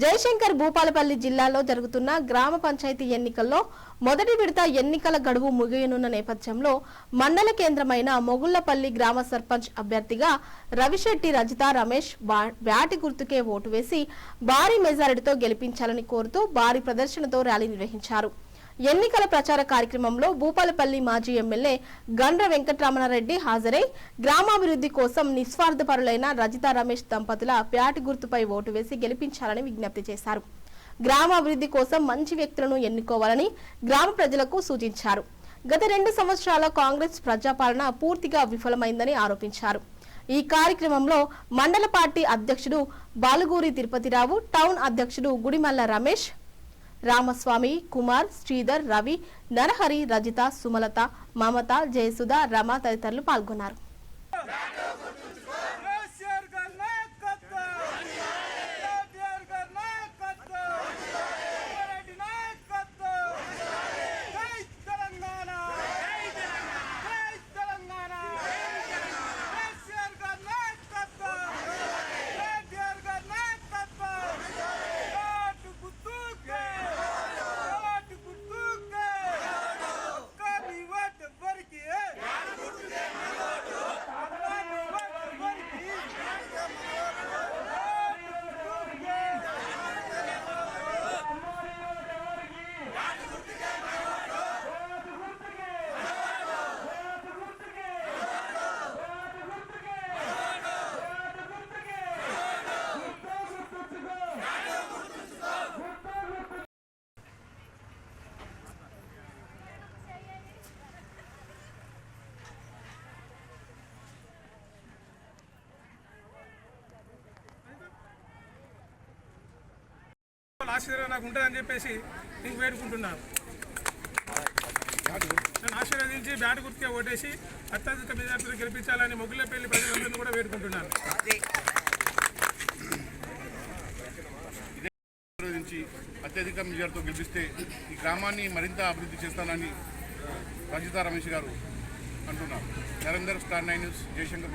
జయశంకర్ భూపాలపల్లి జిల్లాలో జరుగుతున్న గ్రామ పంచాయతీ ఎన్నికల్లో మొదటి విడత ఎన్నికల గడువు ముగియనున్న నేపథ్యంలో మండల కేంద్రమైన మొగుళ్ళపల్లి గ్రామ సర్పంచ్ అభ్యర్థిగా రవిశెట్టి రజిత రమేష్ బ్యాటి గుర్తుకే ఓటు వేసి భారీ మెజారిటీతో గెలిపించాలని కోరుతూ భారీ ప్రదర్శనతో ర్యాలీ నిర్వహించారు. ఎన్నికల ప్రచార కార్యక్రమంలో భూపాలపల్లి మాజీ ఎమ్మెల్యే గండ్ర వెంకటరమణారెడ్డి హాజరై గ్రామాభివృద్ధి కోసం నిస్వార్థపరులైన రజిత రమేష్ దంపతుల ప్యాటి గుర్తుపై ఓటు వేసి గెలిపించాలని విజ్ఞప్తి చేశారు. గ్రామాభివృద్ధి కోసం మంచి వ్యక్తులను ఎన్నుకోవాలని గ్రామ ప్రజలకు సూచించారు. గత రెండు సంవత్సరాల కాంగ్రెస్ ప్రజాపాలన పూర్తిగా విఫలమైందని ఆరోపించారు. ఈ కార్యక్రమంలో మండల పార్టీ అధ్యక్షుడు బాలుగూరి తిరుపతిరావు టౌన్ అధ్యక్షుడు గుడిమల్ల రమేష్ రామస్వామి కుమార్ శ్రీధర్ రవి నరహరి రజిత సుమలత మమత జయసుధ రమ తదితరులు పాల్గొన్నారు. ఆశీర్వాదం నాకు ఉంటుందని చెప్పేసి నేను వేడుకుంటున్నాను. నన్ను ఆశీర్వదించి బ్యాట్ గుర్తిగా ఓటేసి అత్యధిక మెజార్టీలు గెలిపించాలని మొగ్గులపల్లి ప్రజలందరినీ కూడా వేడుకుంటున్నాను. నుంచి అత్యధిక మెజార్టీతో గెలిపిస్తే ఈ గ్రామాన్ని మరింత అభివృద్ధి చేస్తానని రజితా రమేష్ గారు అంటున్నారు. Narender star nine news Jayashankar